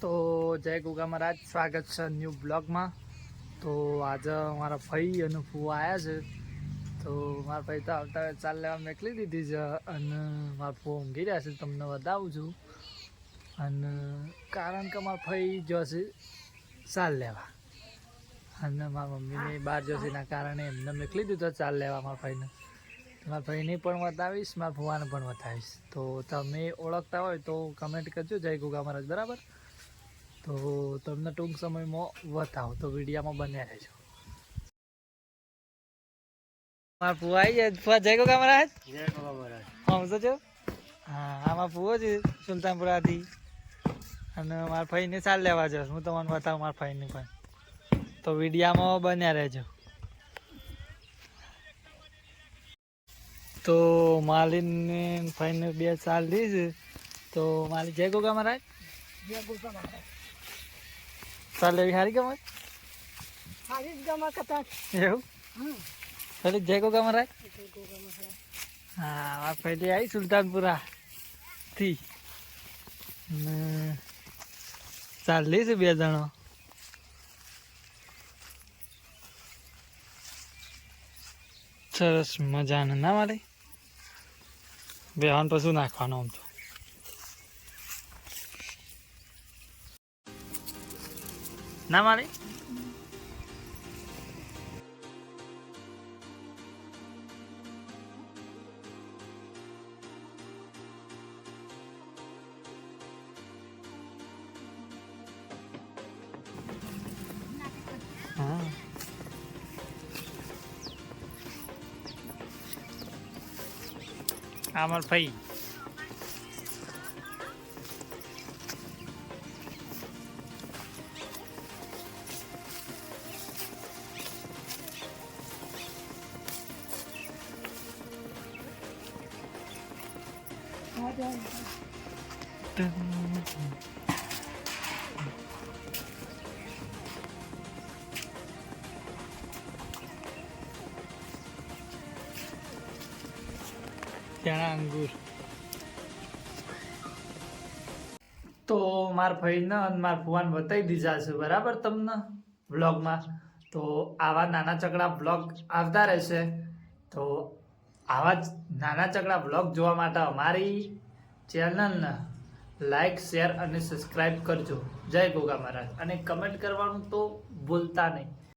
તો જય ગુગા મહારાજ, સ્વાગત છે ન્યૂ બ્લોગમાં. તો આજે મારા ભાઈ અને ફૂવા આવ્યા છે. તો મારા ભાઈ તો આવતા ચાલ લેવા મેકલી દીધી છે અને મારા ફૂવા ઊંઘી રહ્યા છે, તમને બતાવું છું. અને કારણ કે મારા ભાઈ જશે ચાલ લેવા. અને મારા મમ્મીને બહાર જોશીના કારણે એમને મેકલી દીધો ચાલ લેવા મારા ભાઈને. મારા ભાઈને પણ બતાવીશ, મારા ફુવાને પણ બતાવીશ. તો તમે ઓળખતા હોય તો કમેન્ટ કરજો, જય ગુગા મહારાજ, બરાબર? તો તમને ટૂંક સમયમાં બતાવો તો વિડીયામાં બન્યા રહેજો. મારા ફુવા આવી જાય. ફુવા જય ગોગા મહારાજ. સમજો છો હા આમાં ફુવો છે સુલતાનપુરાથી. અને મારા ફઈને ચાલ લેવા જશ. હું તમને બતાવું મારા ફઈને પણ. તો વિડીયામાં બન્યા રહેજો. તો માલીને ફઈને બે ચાલ દીધી તો માલી જય ગોગા મહારાજ. ચાલ લેવી સારી કતા એવું? પેલી જય ગોગા મહારાજ? હા પેલી આવી સુલતાનપુરા થી. ચાલી છે બે જણો. સરસ મજાનું ના મારે? બેહાન પછી નાખવાનું આમ તો. না মারে আমার ভাই। ચણા અંગુર તો મારા ભાઈને અને મારા ફુવાને બતાવી દીધા છે, બરાબર તમને વ્લોગમાં? તો આવા નાના ચકડા વ્લોગ આવતા રહેશે. તો આવા જ નાના ચકડા વ્લોગ જોવા માટે અમારી ચેનલને લાઈક, શેર અને સબસ્ક્રાઈબ કરજો. જય ગોગા મહારાજ. અને કમેન્ટ કરવાનું તો ભૂલતા નહીં.